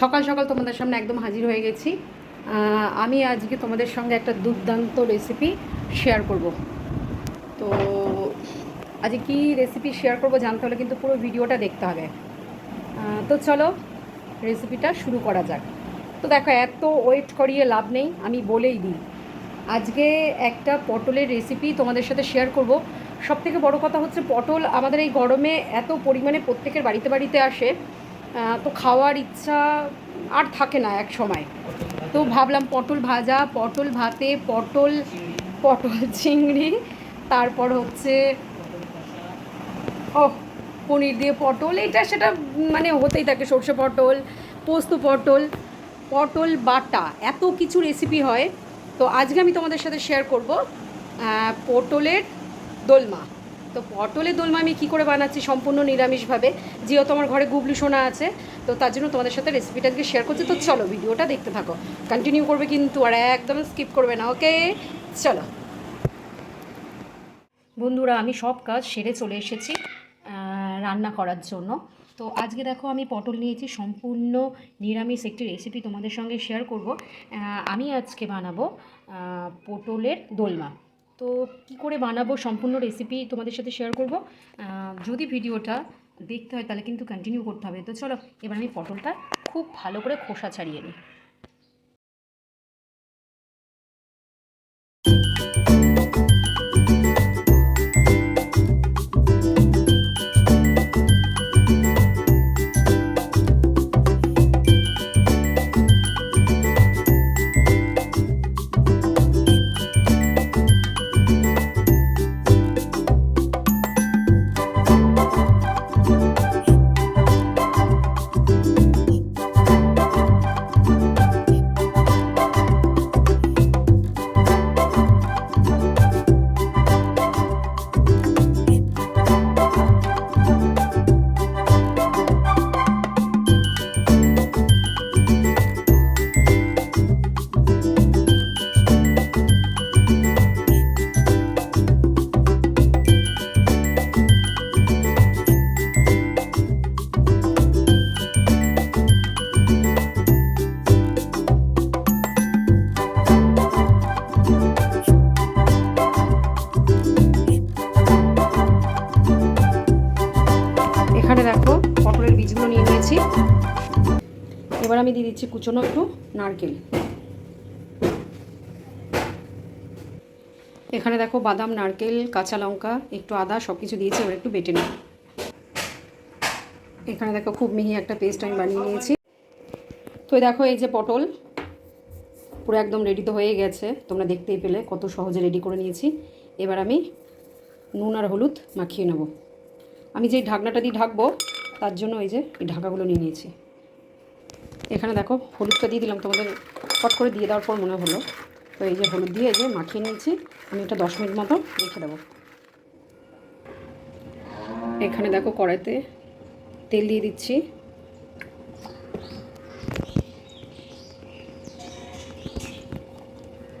সকাল সকাল তোমাদের সামনে একদম হাজির হয়ে গেছি। আমি আজকে তোমাদের সঙ্গে একটা দুর্দান্ত রেসিপি শেয়ার করব। তো আজকে কি রেসিপি শেয়ার করব জানতে হলে কিন্তু পুরো ভিডিওটা দেখতে হবে। তো চলো রেসিপিটা শুরু করা যাক। তো দেখো, এত ওয়েট করিয়ে লাভ নেই, আমি বলেই দিই। আজকে একটা পটলের রেসিপি তোমাদের সাথে শেয়ার করব। সব থেকে বড় কথা হচ্ছে পটল আমাদের এই গরমে এত পরিমাণে প্রত্যেকের বাড়িতে বাড়িতে আসে তো খাওয়ার ইচ্ছা আর থাকে না এক সময়। তো ভাবলাম পটল ভাজা, পটল ভাতে পটল পটল চিংড়ি, তারপর হচ্ছে ও পনির দিয়ে পটল, এটা সেটা মানে হতেই থাকে, সর্ষে পটল, পোস্ত পটল পটল বাটা, এত কিছু রেসিপি হয়। তো আজকে আমি তোমাদের সাথে শেয়ার করব পটলের দোলমা। তো পটলের দোলমা আমি কী করে বানাচ্ছি সম্পূর্ণ নিরামিষভাবে? যেহেতু আমার ঘরে গুবলু সোনা আছে, তো তার জন্য তোমাদের সাথে রেসিপিটা আজকে শেয়ার করছি। তো চলো ভিডিওটা দেখতে থাকো। কন্টিনিউ করবে কিন্তু আর একদম স্কিপ করবে না ওকে চলো। বন্ধুরা, আমি সব কাজ সেরে চলে এসেছি রান্না করার জন্য। তো আজকে দেখো আমি পটল নিয়েছি, সম্পূর্ণ নিরামিষ একটি রেসিপি তোমাদের সঙ্গে শেয়ার করব। আমি আজকে বানাবো পটলের দোলমা। তো কি করে বানাবো সম্পূর্ণ রেসিপি তোমাদের সাথে শেয়ার করব। যদি ভিডিওটা দেখতে হয় তাহলে কিন্তু কন্টিনিউ করতে হবে। তো চলো, এবার আমি পটলটা খুব ভালো করে খোসা ছাড়িয়ে নিই। দিচ্ছি কুচনো একটু নারকেল। এখানে দেখো বাদাম, নারকেল, কাঁচা লঙ্কা, একটু আদা সব কিছু দিয়েছি, এবার একটু বেটে নেব। এখানে দেখো খুব মিহি একটা পেস্ট আমি বানিয়ে নিয়েছি। তো দেখো এই যে পটল, পুরো একদম রেডি তো হয়ে গেছে, তোমরা দেখতেই পেলে কত সহজে রেডি করে নিয়েছি। এবার আমি নুন আর হলুদ মাখিয়ে নেব। আমি যেই ঢাকনাটা দিয়ে ঢাকবো, তার জন্য এই যে এই ঢাকাগুলো নিয়ে নিয়েছি। এখানে দেখো হলুদটা দিয়ে দিলাম, তোমাদের কট করে দিয়ে দেওয়ার পর মনে হলো। তো এই যে হলুদ দিয়ে যে মাখিয়ে নিয়েছি, আমি এটা দশ মিনিট মতো রেখে দেবো। এখানে দেখো কড়াইতে তেল দিয়ে দিচ্ছি।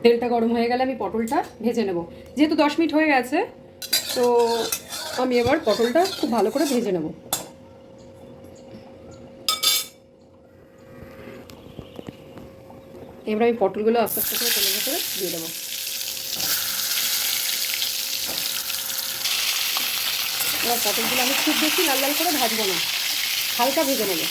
তেলটা গরম হয়ে গেলে আমি পটলটা ভেজে নেব। যেহেতু দশ মিনিট হয়ে গেছে, তো আমি এবার পটলটা খুব ভালো করে ভেজে নেব। এবার আমি পটলগুলো আস্তে আস্তে করে তেলের ভেতরে দিয়ে দেবো। এবার পটলগুলো আমি খুব বেশি লাল লাল করে ভাজবো না, হালকা ভেজে নেব।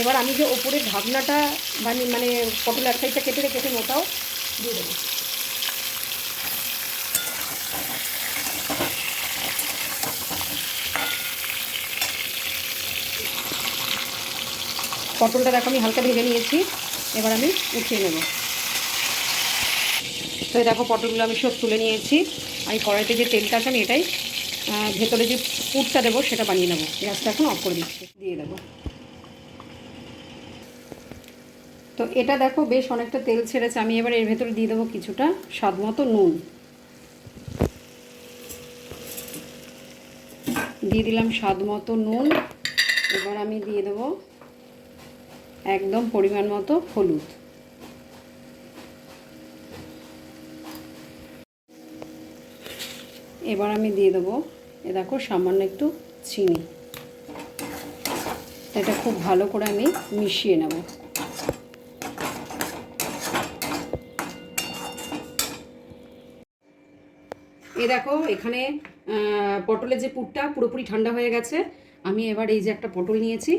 এবার আমি যে ওপরের ভাবনাটা মানে মানে পটল এক সাইডটা কেটে রেখেছি ওটাও দিয়ে দেবো। পটলটা দেখো, আমি হালকা ভেজে নিয়েছি। এবার আমি উঠিয়ে নেব। তো দেখো, পটলগুলো আমি সব তুলে নিয়েছি। আমি কড়াইতে যে তেলটা আছে, আমি এটাই ভেতরে যে পুরটা দেবো, সেটা বানিয়ে নেব। গ্যাসটা এখন অফ করে দিচ্ছি। দিয়ে দেবো। তো এটা দেখো, বেশ অনেকটা তেল ছেড়েছে। আমি এবার এর ভেতরে দিয়ে দেবো কিছুটা স্বাদ মতো নুন। দিয়ে দিলাম স্বাদ মতো নুন। এবার আমি দিয়ে দেবো একদম পরিমাণ মতো হলুদ। এবার আমি দিয়ে দেবো, এ দেখো সামান্য একটু চিনি। এটা খুব ভালো করে আমি মিশিয়ে নেব। এ দেখো এখানে পটলের যে পুরটা পুরোপুরি ঠান্ডা হয়ে গেছে। আমি এবার এই যে একটা পটল নিয়েছি,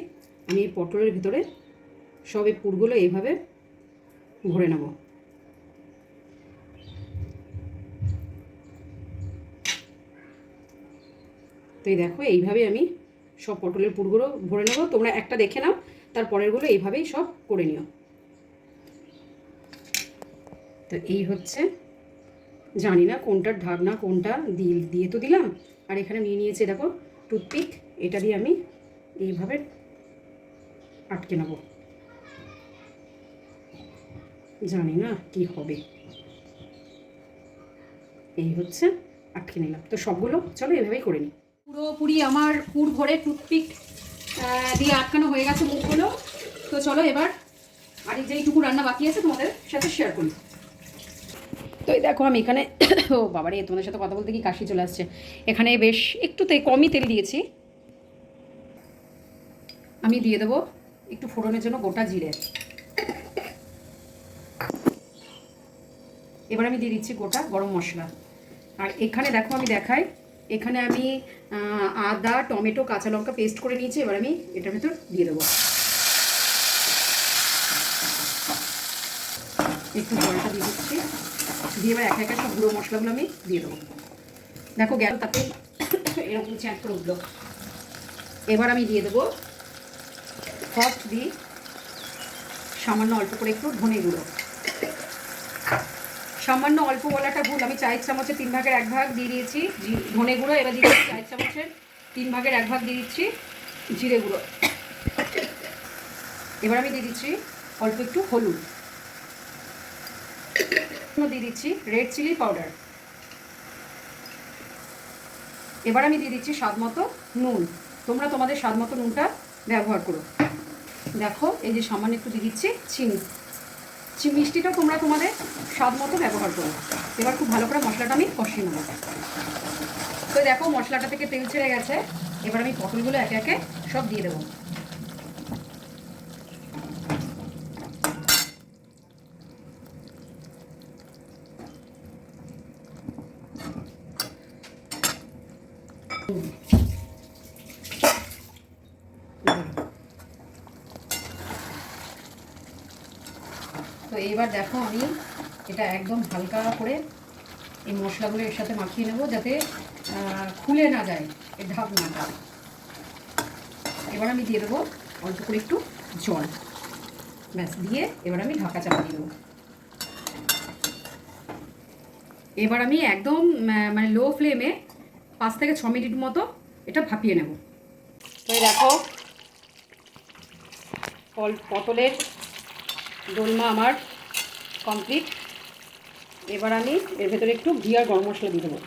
আমি এই পটলের ভিতরে সব এই পুরগুলো এইভাবে ভরে নেব। তো এই দেখো এইভাবে আমি সব পটলের পুরগুলো ভরে নেব। তোমরা একটা দেখে নাও, তার তারপরেরগুলো এইভাবেই সব করে নিও। তো এই হচ্ছে, জানি না কোনটার ঢাকনা কোনটা দিয়ে দিয়ে তো দিলাম। আর এখানে নিয়ে নিয়েছি, দেখো, টুথপিক। এটা দিয়ে আমি এইভাবে আটকে নেব। জানি না কি হবে। এই হচ্ছে, আটকে নিলাম। তো সবগুলো চলো এভাবেই করে নিই। পুরোপুরি আমার পুর ভরে টুথপিক দিয়ে আটকানো হয়ে গেছে মুখগুলো। তো চলো এবার আর যেইটুকু রান্না বাকি আছে তোমাদের সাথে শেয়ার করি। তো এই দেখো, আমি এখানে, ও বাবারে, তোমাদের সাথে কথা বলতে কি কাশি চলে আসছে। এখানে বেশ একটু তে কমই তেল দিয়েছি। আমি দিয়ে দেবো একটু ফোড়নের জন্য গোটা জিরে। এবার আমি দিয়ে দিচ্ছি গোটা গরম মশলা। আর এখানে দেখো আমি দেখাই, এখানে আমি আদা, টমেটো, কাঁচা লঙ্কা পেস্ট করে নিয়েছি, এবার আমি এটার ভেতর দিয়ে দেবো। একটু জলটা দিয়ে দিচ্ছি, দিয়ে এবার একা একা সব গুঁড়ো মশলাগুলো আমি দিয়ে দেবো। দেখো গেল তাতে এরকম চ্যাট করে উঠল। এবার আমি দিয়ে দেবো ফার্স্ট দিই সামান্য অল্প করে একটু ধনে গুঁড়ো। সামান্য অল্প বলাটা ভুল, আমি চায়ের চামচে তিন ভাগের এক ভাগ দিয়ে দিয়েছি ধনে গুঁড়ো, এবার দিয়ে দিচ্ছি চায়ের চামচের তিন ভাগের এক ভাগ দিয়ে দিচ্ছি জিরে গুঁড়ো। এবার আমি দিয়ে দিচ্ছি অল্প একটু হলুদ। দিয়ে দিচ্ছি রেড চিলি পাউডার। এবার আমি দিয়ে দিচ্ছি স্বাদ মতো নুন। তোমরা তোমাদের স্বাদ মতো নুনটা ব্যবহার করো। দেখো, এই যে সামান্য একটু দিয়ে দিচ্ছি চিনি। মিষ্টিটা তোমরা তোমাদের স্বাদ মতো ব্যবহার করো। এবার খুব ভালো করে মশলাটা আমি কষিয়ে নেব। তো দেখো, মশলাটা থেকে তেল ছেড়ে গেছে। এবার আমি পটলগুলো একে একে সব দিয়ে দেবো। তো এইবার দেখো আমি এটা একদম হালকা করে এই মশলাগুলো এর সাথে মাখিয়ে নেব যাতে খুলে না যায় এর ঢাকনাটা। এবার আমি দিয়ে দেবো অল্প করে একটু জল। ব্যাস, দিয়ে এবার আমি ঢাকা চাপা দিয়ে দেবো। এবার আমি একদম মানে লো ফ্লেমে পাঁচ থেকে ছ মিনিট মতো এটা ভাপিয়ে নেব। তো দেখো পটলের দোলমা আমার কমপ্লিট এবার আমি এর ভেতরে একটু ঘি আর গরম মশলা দিয়ে দেবো।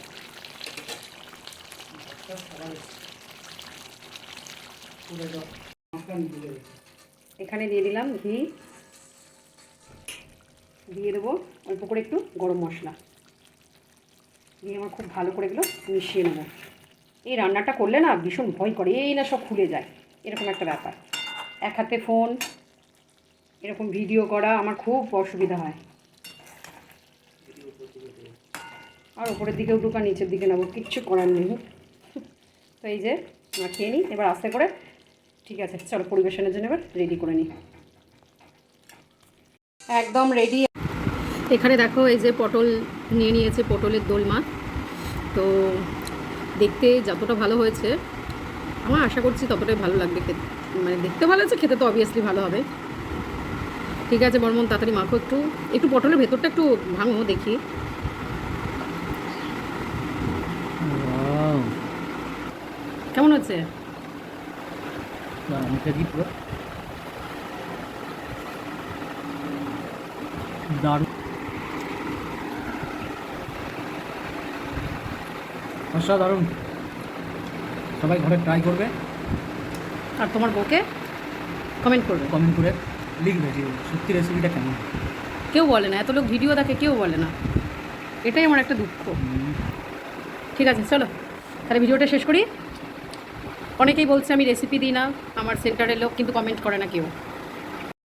এখানে দিয়ে দিলাম ঘি। দিয়ে দেবো অল্প করে একটু গরম মশলা। দিয়ে আমার খুব ভালো করে এগুলো মিশিয়ে নেব। এই রান্নাটা করলে না ভীষণ ভয় করে, এই না সব খুলে যায়। এরকম একটা ব্যাপার। এক হাতে ফোন এরকম ভিডিও করা আমার খুব অসুবিধা হয়। আর উপরের দিকেও ঢুকা, নিচের দিকে নেব, কিচ্ছু করার নেই। তো এই যে খেয়ে নিই, এবার আস্তে করে, ঠিক আছে, চলো পরিবেশনের জন্য এবার রেডি করে নিই। একদম রেডি এখানে দেখো, এই যে পটল নিয়ে নিয়েছে, পটলের দোলমা তো দেখতে যতটা ভালো হয়েছে, আমার আশা করছি ততটাই ভালো লাগবে খেতে। মানে দেখতে ভালো আছে খেতে তো অবভিয়াসলি ভালো হবে। ঠিক আছে বর্মন তাড়াতাড়ি মাখো একটু। একটু পটলের ভেতরটা একটু ভাঙো দেখি. কেমন হচ্ছে. দারুণ। অসাধারণ। সবাই ঘরে ট্রাই করবে। আর তোমার বউকে কমেন্ট করবে। কমেন্ট করে। লিখবে যে সত্যি রেসিপিটা কেমন? কেউ বলে না এত লোক ভিডিও দেখে কেউ বলে না। এটাই আমার একটা দুঃখ। ঠিক আছে চলো। তাহলে ভিডিওটা শেষ করি। অনেকেই বলছে আমি রেসিপি দিই না আমার সেন্টারের লোক কিন্তু কমেন্ট করে না কেউ।